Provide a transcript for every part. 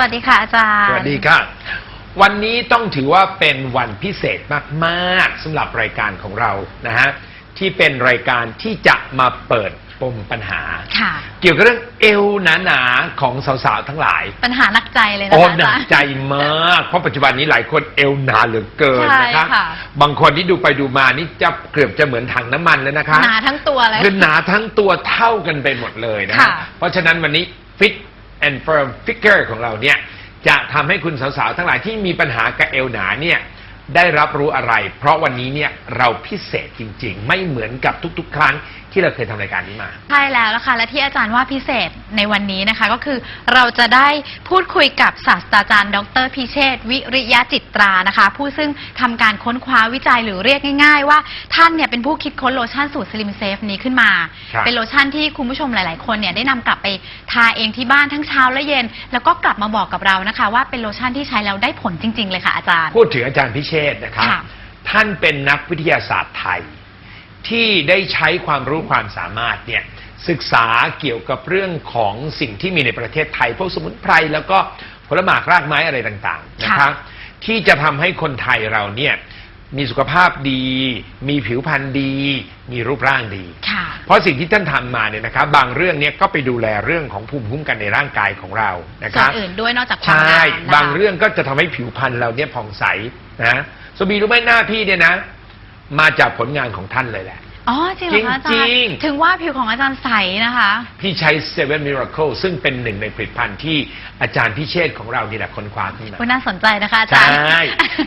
วัสดีครับสวัสดีค่ะอาจารย์ สวัสดีครับวันนี้ต้องถือว่าเป็นวันพิเศษมากๆสำหรับรายการของเรานะฮะที่เป็นรายการที่จะมาเปิดปมปัญหา ค่ะ เกี่ยวกับเรื่องเอวหนาๆของสาวๆทั้งหลาย ปัญหาหนักใจเลยนะโอ้คะอาหนัจากรย์ใจมาก เพราะปัจจุบันนี้หลายคนเอวหนาเหลือเกินใช่นะครับค่ะ บางคนที่ดูไปดูมานี่จะเกือบจะเหมือนถังน้ำมันแล้วนะคะ หนาทั้งตัวเลย คือหนาทั้งตัวเท่ากันไปหมดเลยนะฮะค่ะเพราะฉะนั้นวันนี้ Fit and Firm Figure ของเราเนี่ยจะทำให้คุณสาวๆทั้งหลายที่มีปัญหากับเอวหนาเนี่ยได้รับรู้อะไร เพราะวันนี้เนี่ยเราพิเศษจริงๆ ไม่เหมือนกับทุกๆ ครั้ง ที่เราเคยทำรายการนี้มา ใช่แล้วละค่ะ และที่อาจารย์ว่าพิเศษในวันนี้นะคะ ก็คือเราจะได้พูดคุยกับศาสตราจารย์ ดรพิเชษฐ์วิริยะจิตรานะคะ ผู้ซึ่งทำการค้นคว้าวิจัยหรือเรียกง่าย ๆ ว่าท่านเนี่ยเป็นผู้คิดค้นโลชั่นสูตรสลิมเซฟนี้ขึ้นมา ครับ เป็นโลชั่นที่คุณผู้ชมหลาย ๆ คนเนี่ยได้นำกลับไปทาเองที่บ้านทั้งเช้าและเย็น แล้วก็กลับมาบอกกับเรานะคะ ว่าเป็นโลชั่นที่ใช้แล้วได้ผลจริง ๆ เลยค่ะอาจารย์ พูดถึงอาจารย์พิเชษฐ์นะครับ ค่ะท่านเป็นนักวิทยาศาสตร์ไทย ที่ได้ใช้ความรู้ความสามารถเนี่ยศึกษาเกี่ยวกับเรื่องของสิ่งที่มีในประเทศไทย พวกสมุนไพรแล้วก็ผลหมากรากไม้อะไรต่างๆนะครับที่จะทำให้คนไทยเราเนี่ยมีสุขภาพดี มีผิวพรรณดี มีรูปร่างดีค่ะเพราะสิ่งที่ท่านทำมาเนี่ยนะครับบางเรื่องเนี่ยก็ไปดูแลเรื่องของภูมิคุ้มกันในร่างกายของเรานะคส่วรันบอื่นด้วยนอกจากความใช่งามนะคะบางเรื่องก็จะทำให้ผิวพรรณเราเนี่ยผ่องใสนะสบีรู้ไหมหน้าพี่เนี่ยนะ มาจากผลงานของท่านเลยแหละ อ๋อจริงเหรอคะอาจารจริย์งๆถึงว่าผิวของอาจารย์ใสนะคะ พี่ใช้ Seven Miracle ซึ่งเป็นหนึ่งในผลิตภัณฑ์ที่อาจารย์พิเชษฐ์ของเรานี่แหละค้นคว้าขึ้นมา คุณน่าสนใจนะคะอาใชจารย์่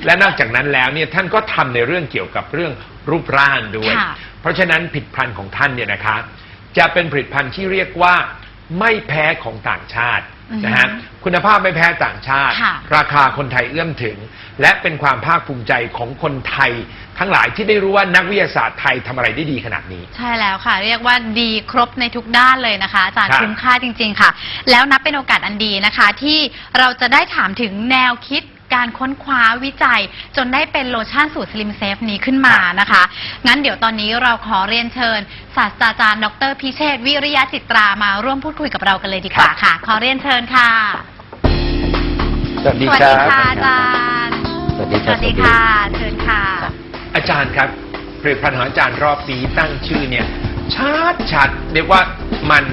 และนอกจากนั้นแล้วเนี่ยท่านก็ทำในเรื่องเกี่ยวกับเรื่องรูปร่างด้วย ค่ะ เพราะฉะนั้นผลิตภัณฑ์ของท่านเนี่ยนะคะจะเป็นผลิตภัณฑ์ที่เรียกว่าไม่แพ้ของต่างชาตินะฮะคุณภาพไม่แพ้ต่างชาติ ค่ะ ราคาคนไทยเอื้อมถึง และเป็นความภาคภูมิใจของคนไทย ทั้งหลายที่ได้รู้ว่านักวิทยาศาสตร์ไทยทำอะไรได้ดีขนาดนี้ ใช่แล้วค่ะ เรียกว่าดีครบในทุกด้านเลยนะคะอาจารย์ครับ คุ้มค่าจริง ๆ ค่ะ แล้วนับเป็นโอกาสอันดีนะคะ ที่เราจะได้ถามถึงแนวคิดการค้นคว้าวิจัย จนได้เป็นโลชั่นสูตรสลิมเซฟนี้ขึ้นมานะคะ งั้นเดี๋ยวตอนนี้เราขอเรียนเชิญ ศาสตราจารย์ดรพิเชษฐ์วิริยะจิตรามาร่วมพูดคุยกับเรากันเลยดีกว่าค่ะ ขอเรียนเชิญค่ะ สวัสดีสวัสครัดีบค่ะอาจารย์สวัส ดีสครับวัสดีค่ะ เชิญค่ะ อาจารย์ครับผลิตภัณฑ์ของอาจารย์รอบนี้ตั้งชื่อเนี่ยชัดชัดๆเรียกว่ามัน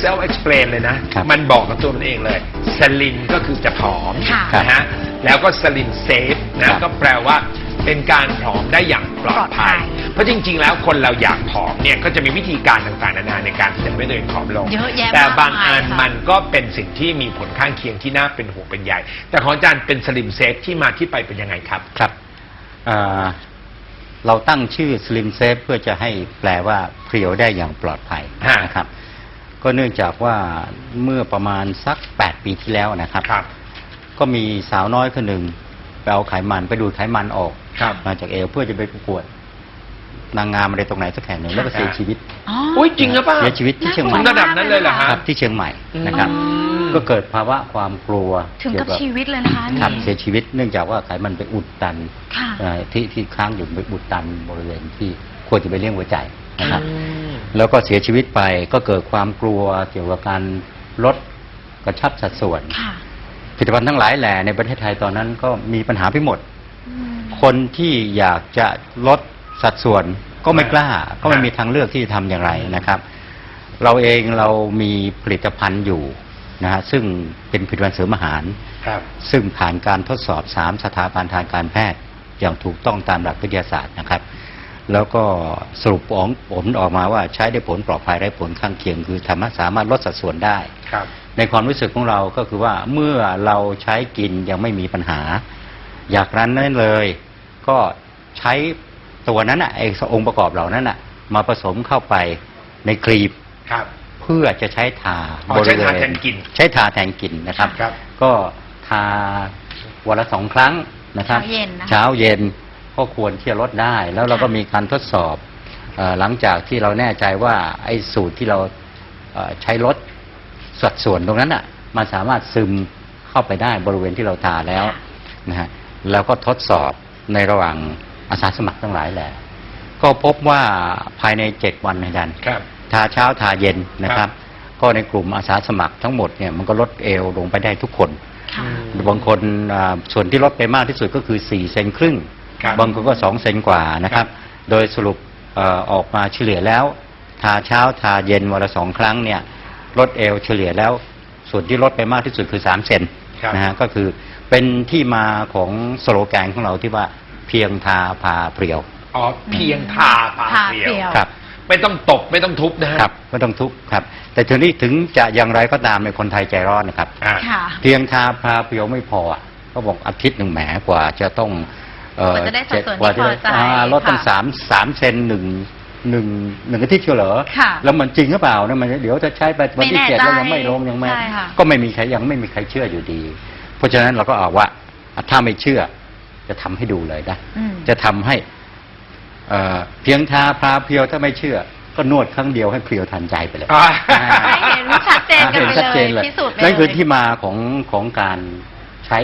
self explain เลยนะ ครับมันบอกกับตัวมันเองเลยสลินก็คือจะผอมค่ะนะฮะแล้วก็สลินเซฟครันะบก็แปลว่า เป็นการผอมได้อย่างปลอดภัยปลอดภัย เพราะจริง ๆ แล้วคนเราอยากผอมเนี่ยก็จะมีวิธีการต่างๆนานาในการที่จะให้ตัวเองผอมลง เยอะแยะแต่มากบางอันมายค่ะมันก็เป็นสิ่งที่มีผลข้างเคียงที่น่าเป็นห่วงเป็นใหญ่แต่ของอาจารย์เป็นสลิมเซฟที่มาที่ไปเป็นยังไงครับ ครับอ่าเราตั้งชื่อ Slim Safe เพื่อจะให้แปลว่าเพรียวได้อย่างปลอดภัยฮะ นะครับ ก็เนื่องจากว่าเมื่อประมาณสัก 8 ปีที่แล้วนะครับ ครับ ก็มีสาวน้อยคนหนึ่งไปเอาไขมันไปดูดไขมันออกครับ มาจากเอวเพื่อจะไปประกวด นางงามอะไรตรงไหนสักแห่งหนึ่งแล้วก็เสียชีวิตอ๋ออุ้ยจริงหรือเปล่าเสียชีวิตที่เชียงใหถึม่งระดับนั้นเลยเหรอฮะครับที่เชียงใหม่นะครับอืมก็เกิดภาวะความกลัวถึงกับเกี่ยวชีวิตเลยนะคะครับนี่เสียชีวิตเนื่องจากว่าไขมันไปอุดตันค่ะเอ่อที่ที่ค้างอยู่ไปอุดตันบริเวณที่ควรจะไปเลี้ยงหัวใจนะครับอืมแล้วก็เสียชีวิตไปก็เกิดความกลัวเกี่ยวกับการลดกระชับสัดส่วนค่ะผลิตภัณฑ์ทั้งหลายแหล่ในประเทศไทยตอนนั้นก็มีปัญหาไปหมดอืม คนที่อยากจะลดสัดส่วนก็ไม่กล้า ก็ไม่ฮะมีทางเลือกที่จะทำอย่างไรนะครับ เราเองเรามีผลิตภัณฑ์อยู่นะฮะซึ่งเป็นผลิตภัณฑ์เสริมอาหาร ครับ ซึ่งผ่านการทดสอบ 3 สถาบันทางการแพทย์อย่างถูกต้องตามหลักวิทยาศาสตร์นะครับ แล้วก็สรุปของผลออกมาว่าใช้ได้ผลปลอดภัยได้ผลข้างเคียง คือทำให้สามารถลดสัดส่วนได้ ครับ ในความรู้สึกของเราก็คือว่าเมื่อเราใช้กินยังไม่มีปัญหา อยากนั้นนั่นเลย ก็ใช้ตัวนั้นอะไอ้องค์ประกอบเหล่านั้นอะ มาผสมเข้าไปในกรีบครับเพื่อจะใช้ทาอ๋อบริเวใช้ทาณแทนกลิ่นใช้ทาแทนกลิ่นนะครับครับ ก็ทาวันละสองครั้งนะครับ เช้าเย็นนะคะเช้าเย็นก็ควรที่จะลดได้ แล้วเราก็ค่ะมีการทดสอบเออหลังจากที่เราแน่ใจว่าไอ้สูตรที่เราเอ่อใช้ลดสัดส่วนตรงนั้นอะมันสามารถซึมเข้าไปได้บริเวณที่เราทาแล้วค่ะนะฮะแล้วก็ทดสอบ ในระหว่างอาสาสมัครทั้งหลายแหละ ก็พบว่าภายในเจ็ดวันนะอาจารย์ครับ ทาเช้าทาเย็นนะครับก็ก็ในกลุ่มอาสาสมัครทั้งหมดเนี่ยมันก็ลดเอวลงไปได้ทุกคนค่ะบางคนอ่าส่วนที่ลดไปมากที่สุดก็คือ 4 เซนครึ่งครับบางคนก็ 2 เซนกว่านะครับ โดยสรุปเอ่อออกมาเฉลี่ยแล้ว ทาเช้าทาเย็นวันละสองครั้งเนี่ยลดเอวเฉลี่ยแล้ว ส่วนที่ลดไปมากที่สุดคือ 3 เซนครับนะฮะก็คือ เป็นที่มาของสโลแกนของเราที่ว่าเพียงทาพาเปรียว อ๋อเพียงทาพาทาเปเปรีรียยววครับ ไม่ต้องตบไม่ต้องทุบนะฮะ ครับไม่ต้องทุกข์ครับ แต่ทีนี้ถึงจะอย่างไรก็ตามในคนไทยใจร้อนนะครับ อ่า ค่ะ เพียงทาพาเปรียวไม่พออะเขาบอกอาทิตย์หนึ่งแหมกว่าจะต้องเอ่อกว่าจะได้สัดส่วนที่กว่าจะได้พอใจอ่าลดตั้งค่ะสามสามเซนหนึ่งหนึ่งหนึ่งอาทิตย์เชียวเหรอค่ะแล้วมันจริงหรือเปล่าเนี่ยมันเดี๋ยวจะใช้ไปวันที่ไม่แน่เจ็ดแล้วยังใจไม่ลงยังไม่ใช่ค่ะ ก็ไม่มีใครยังไม่มีใครเชื่ออยู่ดี เพราะฉะนั้นเราก็เอาว่าถ้าไม่เชื่อ จะทำให้ดูเลยนะอืมจะทำให้เอ่อเพียงทาพาเพียวถ้าไม่เชื่อ ก็นวดครั้งเดียวให้เพลียวทันใจไปเลยอ่าให้เห็นชัดเจนกันไปห็ชัดจนเลยพิสูจน์ไปเลยนั่นคือที่มาของของการใช้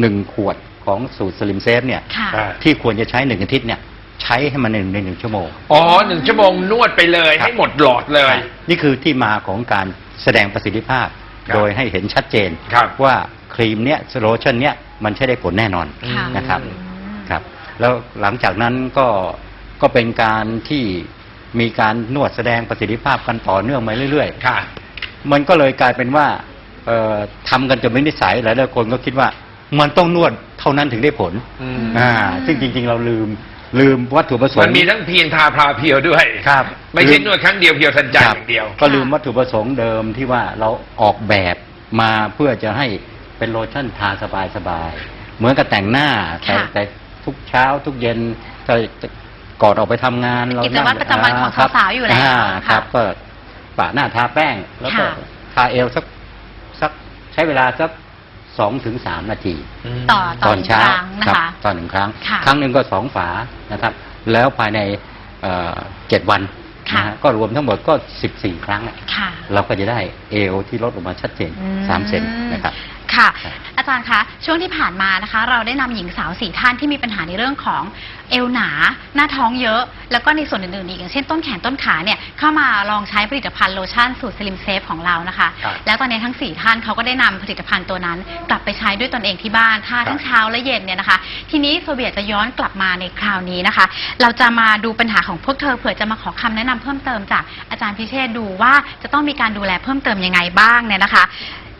หนึ่งขวดของสูตรสลิมเซฟเนี่ยค่ะอ่าที่ควรจะใช้หนึ่งอาทิตย์เนี่ยใช้ให้มันหนึ่งในหนึ่งชั่วโมง อ๋อหนึ่งชั่วโมงนวดไปเลยครับให้หมดหลอดเลย นี่คือที่มาของการแสดงประสิทธิภาพครับโดยให้เห็นชัดเจนครับว่า ครีมเนี้ยโลชั่นเนี้ยมันใช้ได้ผลแน่นอนค่ะนะครับอืมครับแล้วหลังจากนั้นก็ก็เป็นการที่มีการนวดแสดงประสิทธิภาพกันต่อเนื่องมาเรื่อยๆ ค่ะ มันก็เลยกลายเป็นว่าเอ่อทำกันจนเป็นนิสัยหลายหลายคนก็คิดว่ามันต้องนวดเท่านั้นถึงได้ผลอืม อ่าซึ่งจริงๆเราลืมลืมวัตถุประสงมันค์มีทั้งเพียงทาพาเพียวด้วยครับไม่ใช่ลืมนวดครั้งเดียวเพียวทันใจครับอย่างเดียว ก็ลืมวัตถุประสงค์เดิมที่ว่าเราออกแบบมาเพื่อจะให้ เป็นโลชั่นทาสบายๆเหมือนกับแต่งหน้าแต่ค่ะแต่ทุกเช้าทุกเย็นก็ก่อนออกไปทำงานเรากิจวัตรประจำวันของครับสาวๆอยู่แล้วาค่ะครับก็ปะหน้าทาแป้ง แล้วก็ค่ะ ทาเอวสักสักใช้เวลาสักสองถึงสามนาที ต่อ ตอนเช้าหนึ่งครั้งนะครัคะตอนหนึ่งครั้ง ค่ะครั้งหนึ่งก็สองฝานะครับ แล้วภายในเอ่อเจ็ดวันค่ะ นะฮะก็รวมทั้งหมดก็สิบสี่ครั้งอะค่ะ เราก็จะได้เอวที่ลดลงมาชัดเจนอืมสามเซนนะครับ ค่ะครับอาจารย์คะ ช่วงที่ผ่านมานะคะ เราได้นำหญิงสาวสี่ท่านที่มีปัญหาในเรื่องของ เอวหนา หน้าท้องเยอะ แล้วก็ในส่วนอื่นๆอีกอย่างเช่นต้นแขนต้นขาเนี่ยเข้ามาลองใช้ผลิตภัณฑ์โลชั่นสูตรสลิมเซฟของเรานะคะ ครับแล้วตอนนี้ทั้ง 4 ท่านเขาก็ได้นำผลิตภัณฑ์ตัวนั้น กลับไปใช้ด้วยตนเองที่บ้านท่าทั้งเช้าและเย็นเนี่ยนะคะ ทีนี้โซเบียจะย้อนกลับมาในคราวนี้นะคะ เราจะมาดูปัญหาของพวกเธอเผื่อจะมาขอคำแนะนำเพิ่มเติมจากอาจารย์พิเชษฐ์ดูว่าจะต้องมีการดูแลเพิ่มเติมยังไงบ้างเนี่ยนะคะ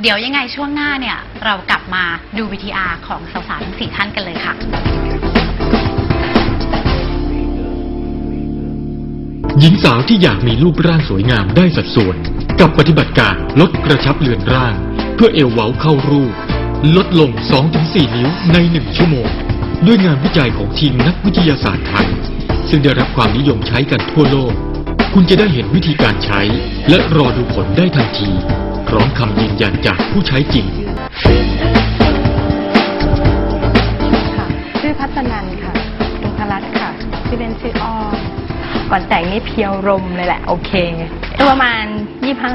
เดี๋ยวยังไงช่วงหน้าเนี่ยเรากลับมาดู VTR ของสาวๆทั้งสี่ท่านกันเลยค่ะ หญิงสาวที่อยากมีรูปร่างสวยงามได้สัดส่วน กับปฏิบัติการลดกระชับเลือนร่าง เพื่อเอวเว้าเข้ารูป ลดลง 2-4 นิ้วใน 1 ชั่วโมง ด้วยงานวิจัยของทีมนักวิทยาศาสตร์ไทย ซึ่งได้รับความนิยมใช้กันทั่วโลก คุณจะได้เห็นวิธีการใช้ และรอดูผลได้ทันที พร้อมคำยืนยันจากผู้ใช้จริงค่ะชื่อพัฒนันค่ะลงพรัตน์ค่ะชื่อเล่นชื่ออ้อ ก่อนแต่งนี่เพียวรมเลยแหละ โอเคก็ประมาณยี่ห้า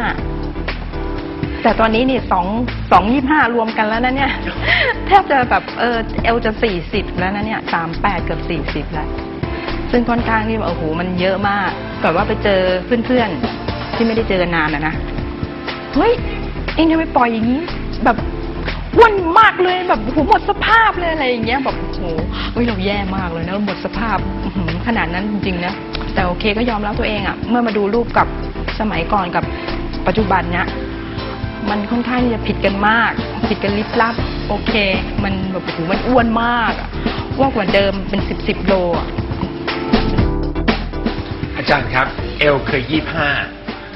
แต่ตอนนี้นี่สองสองยี่ห้ารวมกันแล้วนะเนี่ย แทบจะแบบเออเอลจะสี่สิบแล้วนะเนี่ยสามแปดเกือบสี่สิบแล้ว ซึ่งค่อนข้างที่โอ้โหมันเยอะมากก่อนว่าไปเจอเพื่อนๆที่ไม่ได้เจอกันนานอะนะเฮ้ยเองทำไมปล่อยอย่างนี้ แบบ อ้วนมากเลยแบบโอ้โหหมดสภาพเลยอะไรอย่างเงี้ยแบบโอ้โหเฮ้ยเราแย่มากเลยนะหมดสภาพอื้อหือขนาดนั้นจริงๆนะแต่โอเคก็ยอมรับตัวเองอะเมื่อมาดูรูปกับสมัยก่อนกับปัจจุบันเนี้ย มันค่อนข้างที่จะผิดกันมาก ผิดกันลิบลับ โอเค มันแบบโอ้โหมันอ้วนมากอะอ้วนกว่าเดิมเป็นสิบสิบโลอะ อาจารย์ครับ เอลเคยยี่ห้า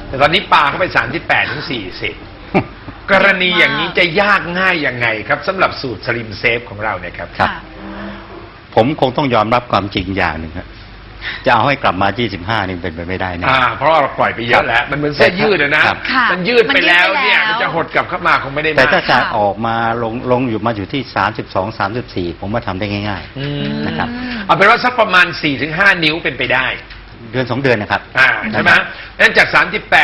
แต่ตอนนี้ปลาเข้าไปสามสิบแปดถึงสี่สิบ กรณีอย่างนี้จะยากง่ายยังไงครับสำหรับสูตรสลิมเซฟของเราเนี่ยครับ ครับ ผมคงต้องยอมรับความจริงอย่างหนึ่งครับจะเอาให้กลับมา 25 นี่เป็นไปไม่ได้นะ อ่า เพราะเราปล่อยไปเยอะแล้ว มันเหมือนเสื้อยืดอะนะ ครับค่ะมันยืดไปแล้วเนี่ยมันยืดไปแล้วมันจะหดกลับเข้ามาคงไม่ได้แต่มากถ้าจะค่ะออกมาลงลงอยู่มาอยู่ที่ 32 34 ผมว่าทำได้ง่าย อืมนะครับ เอาเป็นว่าสักประมาณ4ี่ถึงห้านิ้วเป็นไปได้ ๆ เดือน2เดือนนะครับอ่า ใช่ไหมนะครับ นั่นจาก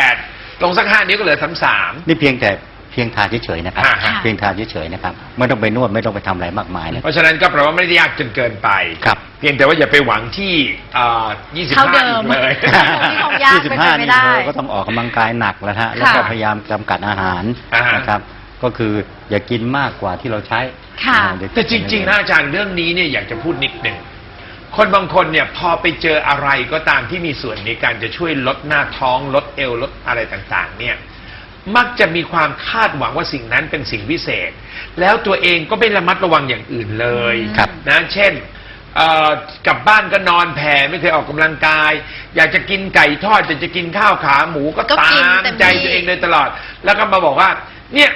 38 ลงสักห้านิ้วก็เหลือสามสามนี่เพียงแต่ พียงทาเฉยๆนะครับอ่าฮะเพียงทาเฉยๆนะครับ ไม่ต้องไปนวดไม่ต้องไปทำอะไรมากมายนะเพราะฉะนั้นก็แปลว่าไม่ได้ยากจนเกินไปครับเพียงแต่ว่าอย่าไปหวังที่เอ่อ25เท่าเดิมอีกเลยนี่คงยากเป็นไปไม่ได้25นี่ก็ต้องออกกำลังกายหนักแล้วฮะแล้วก็ค่ะพยายามจำกัดอาหารอ่าฮะนะครับ ก็คืออย่ากินมากกว่าที่เราใช้ค่ะนฮเดี๋ยวแต่จริงๆนะอาจารย์เรื่องนี้เนี่ยอยากจะพูดนิดหนึ่งคนบางคนเนี่ยพอไปเจออะไรก็ตามที่มีส่วนในการจะช่วยลดหน้าท้องลดเอวลดอะไรต่าง ๆ เนี่ย มักจะมีความคาดหวังว่าสิ่งนั้นเป็นสิ่งพิเศษ แล้วตัวเองก็ไม่ระมัดระวังอย่างอื่นเลยครับนะเช่นเอ่อกลับบ้านก็นอนแผ่ไม่เคยออกกำลังกาย อยากจะกินไก่ทอดอยากจะกินข้าวขาหมูก็ก็ตากินมเต็มใจที่ตัวเองโดยตลอด แล้วก็มาบอกว่า เนี่ย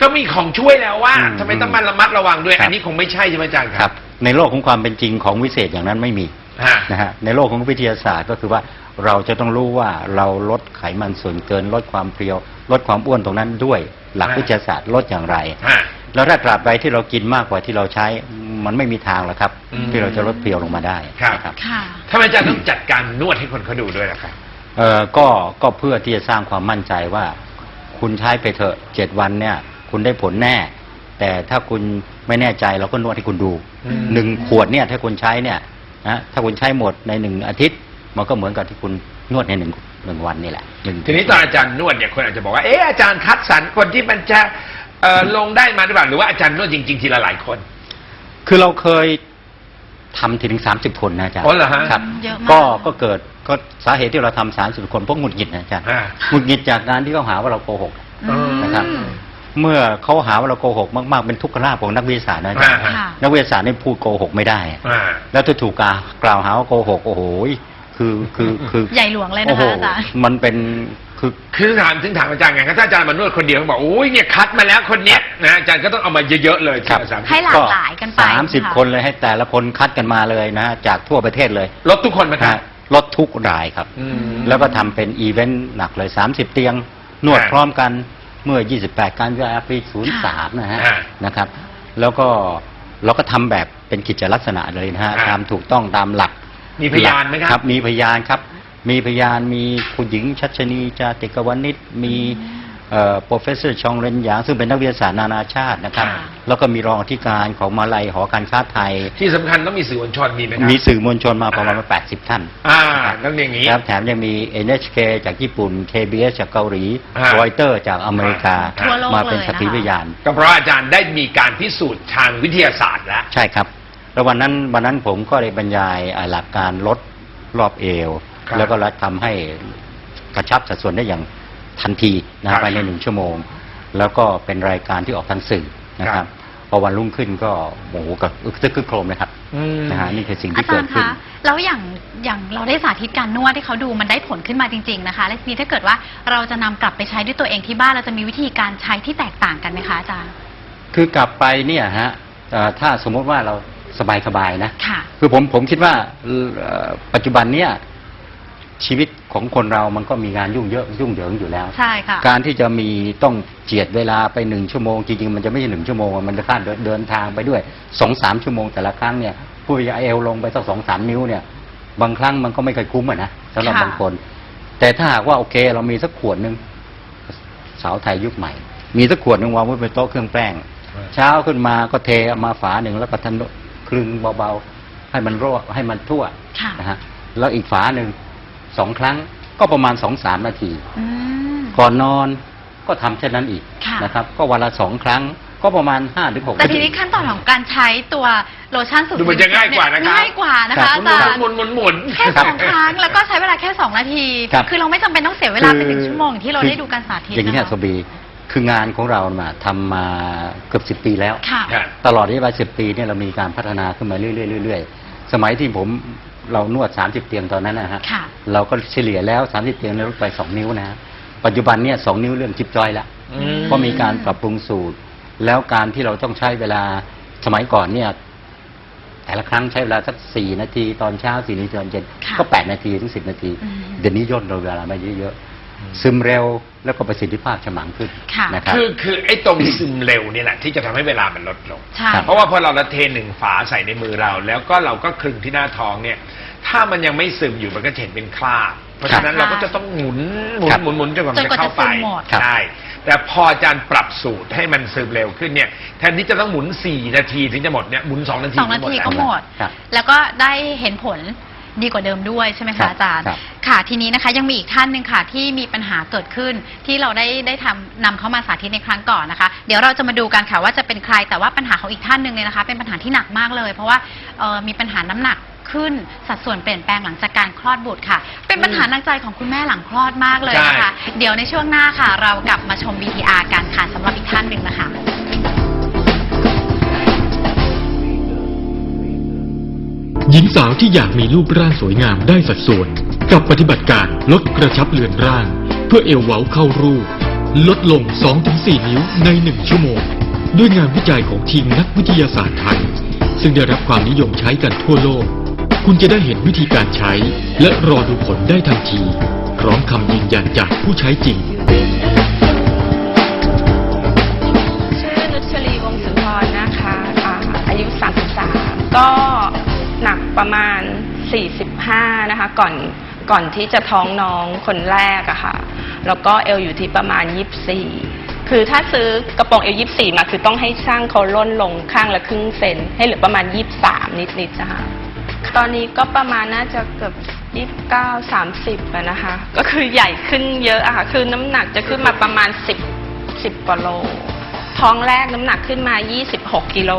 ก็มีของช่วยแล้วว่าอืมทำไมต้องมาระมัดระวังด้วย ครับ อันนี้คงไม่ใช่ใช่ไหมอาจารย์คครัรับ บ ในโลกของความเป็นจริงของวิเศษอย่างนั้นไม่มีฮะ นะฮะในโลกของวิทยาศาสตร์ก็คือว่าเราจะต้องรู้ว่าเราลดไขมันส่วนเกิน ลดความเพรียว ลดความอ้วนตรงนั้นด้วย หลักฮะวิทยาศาสตร์ลดอย่างไรฮะแล้วถ้าตราบใดที่เรากินมากกว่าที่เราใช้มันไม่มีทางหรอกครับอืมที่เราจะลดเพรียวลงมาได้ครับนะครับค่ะทำไมอาจารย์ต้องจัดการนวดให้คนเขาดูด้วยล่ะครับเอ่อก็ก็เพื่อที่จะสร้างความมั่นใจว่า คุณใช้ไปเถอะเจ็ดวันเนี่ย คุณได้ผลแน่ แต่ถ้าคุณไม่แน่ใจเราก็นวดให้คุณดูอืมหนึ่งขวดเนี่ย ถ้าคุณใช้เนี่ย นะถ้าคุณใช้หมดในหนึ่งอาทิตย์ มันก็เหมือนกับที่คุณนวดในหนึ่งหนึ่งวันนี่แหละหงทีนี้ตอนอาจารย์นวดเนี่ยคนอาจจะบอกว่าเอ๊ะอาจารย์คัดสรรคนที่มันจะเอ่อลงได้มาหรือเปล่าหรือว่าอาจารย์นวดจริง ๆ ทีละหลายคน คือเราเคยทำถึงสามสิบคนนะอาจารย์อ๋อเหรอฮะครับ เยอะมาก ก็ก็เกิดก็สาเหตุที่เราทำสามสิบคนเพราะหงุดหงิดนะอาจารย์อ่า หงุดหงิดจากการที่เขาหาว่าเราโกหก อืม นะครับ เมื่อเขาหาว่าเราโกหกมากๆ เป็นทุกขลาภของนักวิทยาศาสตร์นะอาจารย์อ่าค่ะนักวิทยาศาสตร์นี่พูดโกหกไม่ได้ อ่า แล้วถ้าถูกกล่าวหาว่าโกหกโอ้โหคือคือคือใหญ่หลวงเลยนะคะโอ้โหอาจารย์ มันเป็นคือ คือถามถึงถามอาจารย์ไงถ้าอาจารย์มานวดคนเดียวเขาบอกโอ้ยเนี่ยคัดมาแล้วคนเนี้ยนะอาจารย์ก็ต้องเอามาเยอะๆเลยครับทีละสามสิบให้หลากหลายกันไปสามสิบค่ะคนเลยให้แต่ละคนคัดกันมาเลยนะฮะจากทั่วประเทศเลยลดทุกคนไหมครับฮะลดทุกรายครับ อืม แล้วก็ทำเป็นอีเวนต์หนักเลย 30 เตียง นวดอ่าพร้อมกัน เมื่อ 28กันยายนปี 03 นะฮะอ่านะครับ แล้วก็เราก็ทำแบบเป็นกิจลักษณะเลยนะฮะอ่า ตามถูกต้องตามหลักมีพยานไหมครับครับ มีพยานครับ มีพยานมีคุณหญิงชัชนีจาติกวณิชมีเอ่อ professor ชองเรนหยางซึ่งเป็นนักวิทยาศาสตร์นานาชาตินะครับค่ะ แล้วก็มีรองอธิการของมาลัยหอการค้าไทย ที่สำคัญต้องมีสื่อมวลชนมีไหมครับ มีสื่อมวลชนมาประมาณ 80 ท่านอ่าต้องอย่างนี้ ครับแถมยังมี NHK จากญี่ปุ่น KBS จากเกาหลีอ่ารอยเตอร์จากอเมริกาทั่วโลกมาเป็นเลยสักขีนะคะพยาน ก็เพราะอาจารย์ได้มีการพิสูจน์ทางวิทยาศาสตร์แล้ว ใช่ครับ แล้ววันนั้นวันนั้นผมก็ได้บรรยายอ่าหลักการลดรอบเอว ครับแล้วก็รัดทำให้กระชับสัดส่วนได้อย่างทันทีนะครัฮะบภายในหนึ่งชั่วโมง แล้วก็เป็นรายการที่ออกทางสื่อนะคครัรับ บ พอวันรุ่งขึ้นก็โอ้โหกับอึกซึกคึกโครมเลยครับอืมนะฮะนี่คือสิ่งอาที่จาเกิรดย์ขึ้นคะแล้วอย่างอย่างเราได้สาธิตการนวดให้เขาดูมันได้ผลขึ้นมาจริง ๆนะคะ และทีนี้ถ้าเกิดว่าเราจะนำกลับไปใช้ด้วยตัวเองที่บ้านเราจะมีวิธีการใช้ที่แตกต่างกันไหมคะอาจารย์คือกลับไปเนี่ยฮะเอ่อถ้าสมมติว่าเราสบายสบายๆนะค่ะคือผมผมคิดว่าเอ่อปัจจุบันเนี่ย ชีวิตของคนเรามันก็มีงานยุ่งเยอะยุ่งเหยิงอยู่แล้ว ใช่ค่ะ การที่จะมีต้องเจียดเวลาไปหนึ่งชั่วโมงจริงๆมันจะไม่ใช่หนึ่งชั่วโมงมันจะค่าเดินเดินทางไปด้วยสองสามชั่วโมงแต่ละครั้งเนี่ยผู้ยาเอวลงไปสักสองสามนิ้วเนี่ย บางครั้งมันก็ไม่เคอยคุ้มอะนะสำหรับค่ะบางคน แต่ถ้าหากว่าโอเคเรามีสักขวดหนึ่งสาวไทยยุคใหม่ มีสักขวดหนึ่งวางไว้บนโต๊ะเครื่องแป้ง เช้าขึ้นมาก็เทเอามาฝาหนึ่งแล้วก็ทันคลึงเบาๆให้มันรั่วให้มันทั่วค่ะนะฮะแล้วอีกฝาหนึ่ง สองครั้งก็ประมาณสองสามนาที อืม ก่อนนอนก็ทำเช่นนั้นอีกค่ะ นะครับ ก็วันละสองครั้งก็ประมาณห้าถึงหกแต่ทีนี้ขั้นตอนของการใช้ตัวโลชั่นสูตรดูมันจะง่ายกว่านะครับ ง่ายกว่านะคะอาจารย์หมุนหมุนหมุน แค่สองครั้งแล้วก็ใช้เวลาแค่สองนาทีครับคือเราไม่จำเป็นต้องเสียเวลาไปถึงชั่วโมงอย่างที่เราได้ดูการสาธิตอย่างนี้นะยคะสบีคืองานของเรามาทำมาเกือบสิบปีแล้วค่ะค่ะ ตลอดระยะเวลาสิบปีเนี่ยเรามีการพัฒนาขึ้นมาเรื่อยๆเรื่อยๆสมัยที่ผม เรานวด 30 เตียงตอนนั้นนะฮะค่ะ เราก็เฉลี่ยแล้ว 30 เตียงลดไป 2 นิ้วนะฮะปัจจุบันเนี่ยสนิ้วเรื่องจิบจอยละอืม เพราะมีการปรับปรุงสูตร แล้วการที่เราต้องใช้เวลาสมัยก่อนเนี่ย แต่ละครั้งใช้เวลาสักสี่นาทีตอนเช้าสี่นาทีตอนเย็นค่ะก็แปดนาทีถึงสิบนาที อืม เดี๋ยวนี้ย่นเราเวลามาเยอะๆ ซึมเร็วแล้วก็ประสิทธิภาพฉมังขึ้นค่ะ นะครับ คือคือไอ้ตรงซึมเร็วเนี่ยแหละที่จะทำให้เวลามันลดลง ใช่ครับเพราะว่าพอเราละเทหนึ่งฝาใส่ในมือเรา แล้วก็เราก็คลึงที่หน้าท้องเนี่ย ถ้ามันยังไม่ซึมอยู่มันก็จะเห็นเป็นคราบเพราะฉะนั้นครับเราก็จะต้องหมุนหมุนครับหมุนหมุนจนกว่ามันจนกว่าจะเข้าไปจะซึมหมด ครับใช่แต่พออาจารย์ปรับสูตรให้มันซึมเร็วขึ้นเนี่ยแทนที่จะต้องหมุน 4 นาทีถึงจะหมดเนี่ยหมุน 2 นาทีสองนาทีก็แล้วหมด ครับ แล้วก็ได้เห็นผล ดีกว่าเดิมด้วยใช่ไหมครัคะบอาจารย์ ครับค่ะทีนี้นะคะยังมีอีกท่านหนึ่งค่ะที่มีปัญหาเกิดขึ้นที่เราได้ได้ทำนำเข้ามาสาธิตในครั้งก่อนนะคะ เดี๋ยวเราจะมาดูกันค่ะว่าจะเป็นใครแต่ว่าปัญหาของอีกท่านหนึ่งเนี่ยนะคะ เป็นปัญหาที่หนักมากเลย เพราะว่าเอ่อมีปัญหาน้ำหนักขึ้นสัดส่วนเปลี่ยนแปลงหลังจากการคลอดบุตรค่ะ เป็นปัญหาหนักใจของคุณแม่หลังคลอดมากเลยนะคะ เดี๋ยวในช่วงหน้าค่ะ เรากลับมาชม VTR กันค่ะสำหรับอีกท่านหนึ่งนะคะ หญิงสาวที่อยากมีรูปร่างสวยงามได้สัดส่วน กับปฏิบัติการลดกระชับเลือนร่าง เพื่อเอวเว้าเข้ารูป ลดลง 2-4 นิ้วใน 1 ชั่วโมง ด้วยงานวิจัยของทีมนักวิทยาศาสตร์ไทย ซึ่งได้รับความนิยมใช้กันทั่วโลก คุณจะได้เห็นวิธีการใช้ และรอดูผลได้ทันที พร้อมคำยืนยันจากผู้ใช้จริงชื่อนุชลีวงศ์สุพรนะคะอ่าอายุ 33 ก็ หนักประมาณ 45 นะคะ ก่อนก่อนที่จะท้องน้องคนแรกอะค่ะ แล้วก็เอวอยู่ที่ประมาณ 24 คือถ้าซื้อกระโปรงเอว24 มาคือต้องให้ช่างเขาล่นลงข้างละครึ่งเซนให้เหลือประมาณ 23 นิดๆนะคะตอนนี้ก็ประมาณน่าจะเกือบ29 30อะนะคะ ก็คือใหญ่ขึ้นเยอะอะค่ะ คือน้ำหนักจะขึ้นมาประมาณ10 10กว่าโล ท้องแรกน้ำหนักขึ้นมา26กิโล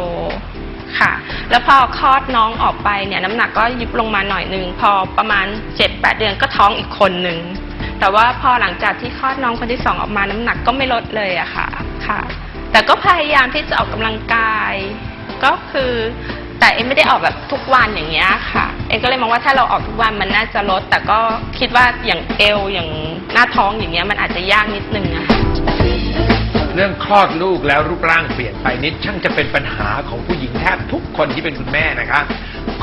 ค่ะ แล้วพอคลอดน้องออกไปเนี่ยน้ำหนักก็ยุบลงมาหน่อยหนึ่งพอประมาณ7-8เดือนก็ท้องอีกคนหนึ่งแต่ว่าพอหลังจากที่คลอดน้องคนที่สองออกมาน้ำหนักก็ไม่ลดเลยอะค่ะค่ะ แต่ก็พยายามที่จะออกกำลังกาย ก็คือแต่เอ็มไม่ได้ออกแบบทุกวันอย่างเงี้ยค่ะ เอ็มก็เลยมองว่าถ้าเราออกทุกวันมันน่าจะลด แต่ก็คิดว่าอย่างเอวอย่างหน้าท้องอย่างเงี้ยมันอาจจะยากนิดนึงอะ เรื่องคลอดลูกแล้วรูปร่างเปลี่ยนไปนิดช่างจะเป็นปัญหาของผู้หญิงแทบทุกคนที่เป็นคุณแม่นะคะ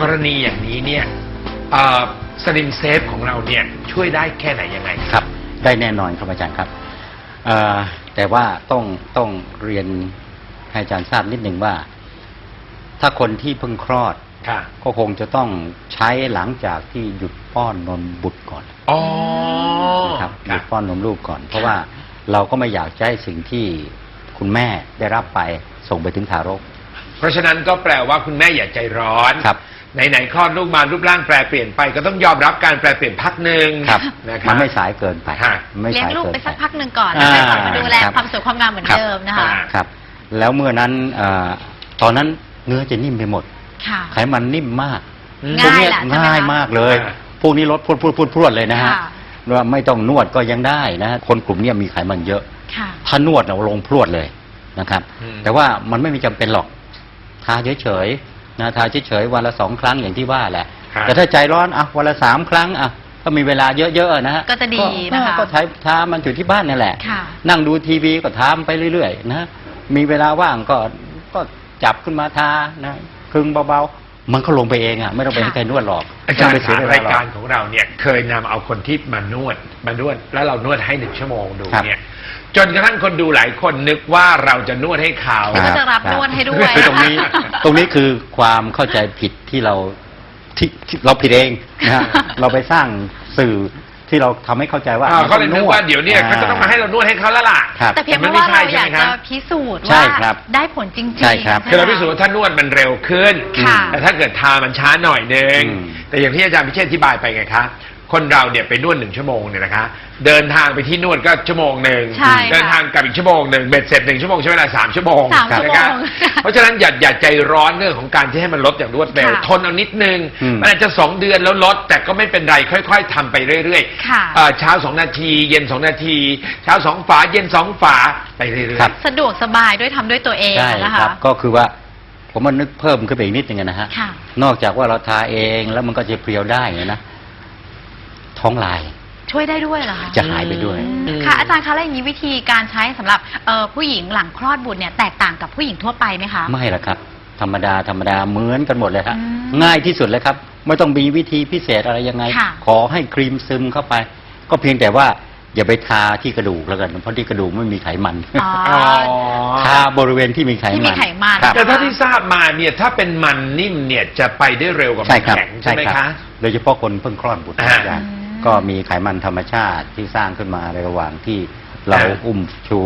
กรณีอย่างนี้เนี่ยสลิมเซฟของเราเนี่ยช่วยได้แค่ไหนยังไงครับ ได้แน่นอนครับอาจารย์ครับเอ่อแต่ว่าต้องต้องเรียนให้อาจารย์ทราบนิดหนึ่งว่า ถ้าคนที่เพิ่งคลอดค่ะก็คงจะต้องใช้หลังจากที่หยุดป้อนนมบุตรก่อนอ๋อนะครับหคยุรับดป้อนนมลูกก่อน เพราะว่า เราก็ไม่อยากจะให้สิ่งที่คุณแม่ได้รับไปส่งไปถึงทารก เพราะฉะนั้นก็แปลว่าคุณแม่อย่าใจร้อนครับไหนๆคลอดลูกมารูปร่างแปรเปลี่ยนไป ก็ต้องยอมรับการแปรเปลี่ยนพักหนึ่งครับนะครับมันไม่สายเกินไปฮะไม่เลี้ยงสายลูกเกินไปไป สักพักหนึ่งก่อนแล้วค่อยกลับมาดูแลครับ ความสวยความงามเหมือนครับเดิมนะคะ อ่า ครับ แล้วเมื่อนั้นเอ่อตอนนั้นเนื้อจะนิ่มไปหมด ค่ะ ไขมันนิ่มมากอืมพวกง่ายเนี้ยแหละใช่ไหมคะง่ายมากเลย อ่า พวกนี้ลดพรวดพรวดพรวดพรวดเลยนะฮะ ค่ะ ว่าไม่ต้องนวดก็ยังได้นะฮะคนกลุ่มเนี้ยมีไขมันเยอะ ค่ะ ถ้านวดเราลงพรวดเลยนะครับ อืม แต่ว่ามันไม่มีจำเป็นหรอก ทาเฉยๆนะทาเฉยๆวันละสองครั้งอย่างที่ว่าแหละ ครับ แต่ถ้าใจร้อนอะวันละสามครั้งอะก็มีเวลาเยอะๆนะฮะก็จะดีนะคะ ก็ใช้ทามันอยู่ที่บ้านนี่แหละ ค่ะ นั่งดูทีวีก็ทามไปเรื่อยๆนะ มีเวลาว่างก็ก็จับขึ้นมาทานะคลึงเบาๆ มันก็ลงไปเองอะไม่ต้องไปให้ใครนวดหรอกอาจารย์ไม่ต้งขางไปเสีรายเวลหอการของเราเนี่ยเคยนำเอาคนที่มานวดมานวดแล้วเรานวดให้หนึ่งชั่วโมงดูครับเนี่ยจนกระทั่งคนดูหลายคนนึกว่าเราจะนวดให้เขา แล้วก็จะรับนวดให้ด้วยคือตรงนี้ตรงนี้คือความเข้าใจผิดที่เราที่ที่เราผิดเองนะฮะเราไปสร้างสื่อ ที่เราทำให้เข้าใจว่าอ่าเขาเลยนึกว่ามัเดี๋ยวเนี่ยเขาจะต้องมาให้เรานวดให้เขาแล้วล่ะ ครับ แต่เพียงเพมันราะไม่ว่าใช่เราอยากใช่ไหมครัจะบพิสูจน์ใช่ว่าครับได้ผลจริงๆใช่ครับคือเราพิสูจน์ว่าถ้านวดมันเร็วขึ้น ค่ะ แต่ถ้าเกิดทามันช้าหน่อยนึง อืม แต่อย่างที่อาจารย์พิเชษฐ์อธิบายไปไงคะ คนเราเนี่ยไปนวดหนึ่งชั่วโมงเนี่ยนะคะ เดินทางไปที่นวดก็ชั่วโมงหนึ่งใช่ค่ะเดินทางกลับอีกชั่วโมงหนึ่งเบ็ดเสร็จหนึ่งชั่วโมงใช้เวลาสามชั่วโมงสามชั่วโมงนะครับเพราะฉะนั้นอย่าอย่าใจร้อนเรื่องของการที่ให้มันลดอย่างรวดเร็วค่ะทนเอานิดนึงอืม มันอาจจะสองเดือนแล้วลดแต่ก็ไม่เป็นไรค่อย ๆทำไปเรื่อยค่ะเอ่อเช้าสองนาที เย็นสองนาที เช้าสองฝาเย็นสองฝาไปเรื่อยครับ สะดวกสบายด้วยทำด้วยตัวเองใช่นะคคะ รับก็คือว่าผมมันนึกเพิ่มขึ้นไปอีกนิดนึงนะฮะค่ะ นอกจากว่าเราทาเองแล้วมันก็จะเพรียวได้เนี่ยนะ ท้องลาย ช่วยได้ด้วยเหรอคะจะหายไปด้วยอืมค่ะ อาจารย์คะแล้วอย่างนี้วิธีการใช้สำหรับเอ่อผู้หญิงหลังคลอดบุตรเนี่ยแตกต่างกับผู้หญิงทั่วไปไหมคะ ไม่ละครับ ธรรมดาธรรมดาเหมือนกันหมดเลยฮะอืมง่ายที่สุดเลยครับ ไม่ต้องมีวิธีพิเศษอะไรยังไง ค่ะ ขอให้ครีมซึมเข้าไป ก็เพียงแต่ว่าอย่าไปทาที่กระดูกแล้วกัน เพราะที่กระดูกไม่มีไขมัน อ๋อๆอ๋อทาบริเวณที่มีไขที่มันมีไขมันครับแต่ถ้าที่ทราบมาเนี่ยถ้าเป็นมันนิ่มเนี่ยจะไปได้เร็วกว่ามัใช่นครับแข็งใช่ใช่ไหมครับคะ โดยเฉพาะคนเพิ่งคลอดบุตรอ่า อาจารย์ ก็มีไขมันธรรมชาติที่สร้างขึ้นมาในระหว่างที่เราอ่าอุ้มชู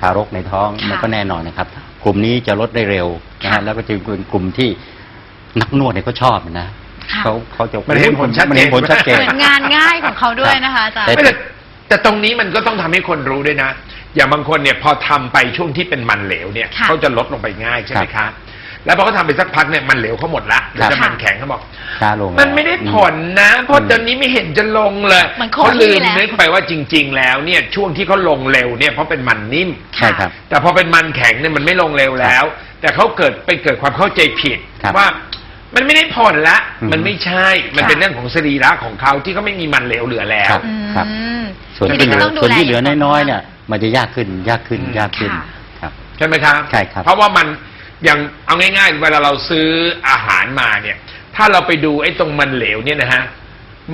ทารกในท้องค่ะมันก็แน่นอนนะครับ กลุ่มนี้จะลดได้เร็วนะค่ะฮะแล้วก็จะเป็นกลุ่มที่นักนวดเนี่ยเขาชอบนะค่ะเขาเขาจะมันเห็นผลชัดเจนมันเห็นผลชัดเจนเหมือนงานง่ายของเขาด้วยนะคะอาจารย์แต่ไม่แต่แต่ตรงนี้มันก็ต้องทำให้คนรู้ด้วยนะ อย่างบางคนเนี่ยพอทำไปช่วงที่เป็นมันเหลวเนี่ยค่ะเขาจะลดลงไปง่ายใช่ไหมคะ แล้วพอเขาทำไปสักพักเนี่ยมันเหลวเขาหมดละเหลือครับแต่มันแข็งเขาบอก ช้าลงมันไม่ได้ผลนะ เพราะตอนนี้ไม่เห็นจะลงเลยมันคงเขาลืมที่แล้ว นึกไปว่าจริง ๆ แล้วเนี่ยช่วงที่เขาลงเร็วเนี่ยเพราะเป็นมันนิ่ม ใช่ครับ แต่พอเป็นมันแข็งเนี่ยมันไม่ลงเร็วแล้ว แต่เขาเกิดไปเกิดความเข้าใจผิดครับว่ามันไม่ได้ผลละ อืม มันไม่ใช่ มันค่ะเป็นเรื่องของสรีระของเขาที่เขาไม่มีมันเหลวเหลือแล้วครับอืมครับ ส่วนทีที่นี้เหลือก็ต้องดูส่วนที่แลเหลืออย่างต่อน้อยๆเนื่เนี่องยมันจะยากขึ้นยากขึ้นอืมยากขึ้นค่ะ ครับ ใช่ไหมครับ ใช่ครับเพราะว่ามัน อย่างเอาง่ายๆ เวลาเราซื้ออาหารมาเนี่ย ถ้าเราไปดูไอ้ตรงมันเหลวเนี่ยนะฮะ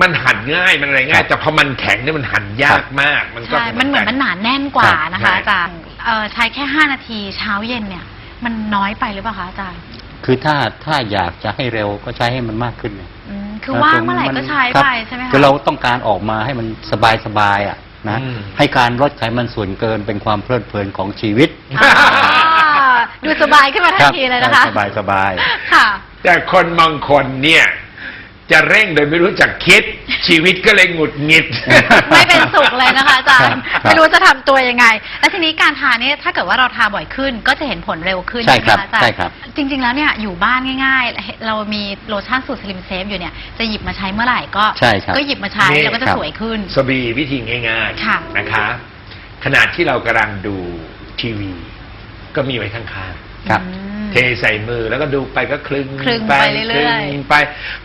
มันหั่นง่ายมันอะไรง่ายครับแต่พอมันแข็งเนี่ยมันหั่นยากมาก มันก็ใช่ มันเหมือนมันหนาแน่นกว่านะใช่คะอาจารย์เอ่อใช้แค่ 5 นาทีเช้าเย็นเนี่ย มันน้อยไปหรือเปล่าคะอาจารย์คือถ้าถ้าอยากจะให้เร็วก็ใช้ให้มันมากขึ้นนะอืมคือว่างเมื่อไหร่ก็ใช้ครับไปใช่ไหมคะ คือเราต้องการออกมาให้มันสบายสบายๆอะนะ อืม ให้การลดไขมันส่วนเกินเป็นความเพลิดเพลินของชีวิต อ่า ดูสบายขึ้นมาทันทีเลยนะคะ สบายสบายค่ะ แต่คนบางคนเนี่ย จะเร่งโดยไม่รู้จักคิด ชีวิตก็เลยหงุดหงิด ไม่เป็นสุขเลยนะคะอาจารย์ครับไม่รู้จะทำตัวยังไง และทีนี้การทานเนี่ยถ้าเกิดว่าเราทาบ่อยขึ้น ก็จะเห็นผลเร็วขึ้นใช่ครับไหมะอาจารย์ใช่ครับ จริง ๆ แล้วเนี่ยอยู่บ้านง่าย ๆ เรามีโลชั่นสูตรสลิมเซฟอยู่เนี่ยจะหยิบมาใช้เมื่อไหร่ก็ใช่ครับก็หยิบมาใช้นี่แล้วก็จะครับสวยขึ้น สบีวิธีง่ายค่ะๆนะคะ ขณะที่เรากำลังดูทีวี ก็มีไว้ข้างๆครับ อืม เทใส่มือแล้วก็ดูไปก็คลึงคลึงไปเรื่อยๆ คลึงไป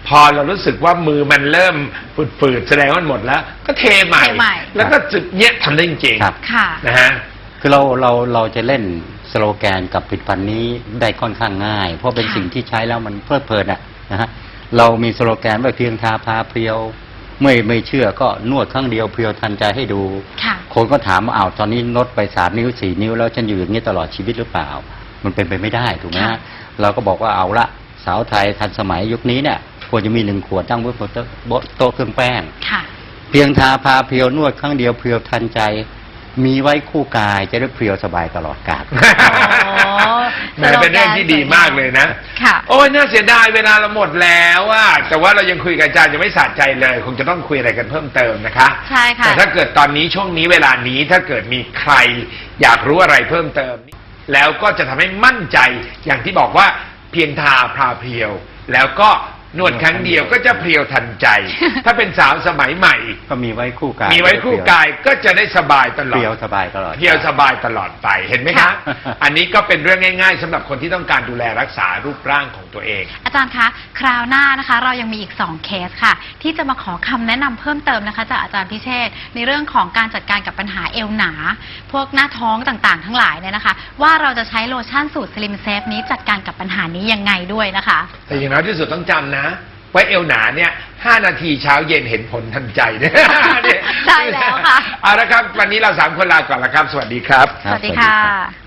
พอเรารู้สึกว่ามือมันเริ่มฝืดๆแสดงว่ามันหมดแล้ว ก็เทใหม่ เทใหม่ แล้วก็จุดเนี้ยทำได้จริงๆครับ ค่ะ นะฮะ คือเราเราเราจะเล่นสโลแกนกับผลิตภัณฑ์นี้ได้ค่อนข้างง่าย เพราะเป็นค่ะสิ่งที่ใช้แล้วมันเพลิดเพลินอะนะฮะเรามีสโลแกนว่าเพียงทาพาเพรียว ไม่ไม่เชื่อก็นวดครั้งเดียวเพรียวทันใจให้ดู ค่ะ คนก็ถามว่าอ้าวตอนนี้ลดไปสามนิ้วสี่นิ้วแล้วฉันอยู่อย่างนี้ตลอดชีวิตหรือเปล่า มันเป็นไปไม่ได้ถูกไหมค่ะฮะเราก็บอกว่าเอาละสาวไทยทันสมัยยุคนี้เนี่ยควรจะมีหนึ่งขวดตั้งไว้บนโต๊ะบนโต๊ะเครื่องแป้งค่ะเพียงทาพาเพรียวนวดครั้งเดียวเพรียวทันใจ มีไว้คู่กายจะได้เพรียวสบายตลอดกาล แหมเป็นเรื่องที่ดีมากเลยนะ ค่ะ โอ้ยน่าเสียดายเวลาเราหมดแล้วอะแต่ว่าเรายังคุยกับอาจารย์ยังไม่สะใจเลย คงจะต้องคุยอะไรกันเพิ่มเติมนะคะใช่ค่ะ แต่ถ้าเกิดตอนนี้ช่วงนี้เวลานี้ถ้าเกิดมีใครอยากรู้อะไรเพิ่มเติม แล้วก็จะทำให้มั่นใจอย่างที่บอกว่าเพียงทาพราเพรียว แล้วก็ นวดครั้งเดียวก็จะเพรียวทันใจ ถ้าเป็นสาวสมัยใหม่ ก็มีไว้คู่กายมีไว้คู่กายก็จะได้สบายตลอเพรียวดสบายตลอดเพียวสบายตลอดไปเห็นไหมคะค่ะอันนี้ก็เป็นเรื่องง่าย ๆสำหรับคนที่ต้องการดูแลรักษารูปร่างของตัวเอง อาจารย์คะคราวหน้านะคะ เรายังมีอีก2เคสค่ะ ที่จะมาขอคำแนะนำเพิ่มเติมนะคะจากอาจารย์พิเชษฐ์ในเรื่องของการจัดการกับปัญหาเอวหนา พวกหน้าท้องต่างๆ ทั้งหลายเนี่ยนะคะ ว่าเราจะใช้โลชั่นสูตรสลิมเซฟนี้จัดการกับปัญหานี้ยังไงด้วยนะคะ แต่อย่างน้อยที่สุดต้องจำนะว่าเอวหนาเนี่ยห้านาทีเช้าเย็นเห็นผลทันใจเนี่ยใช่แล้วค่ะ เอาละครับ วันนี้เราสามคนลาก่อนละครับ สวัสดีครับครับสวัสดีสวัสดีค่ะครับ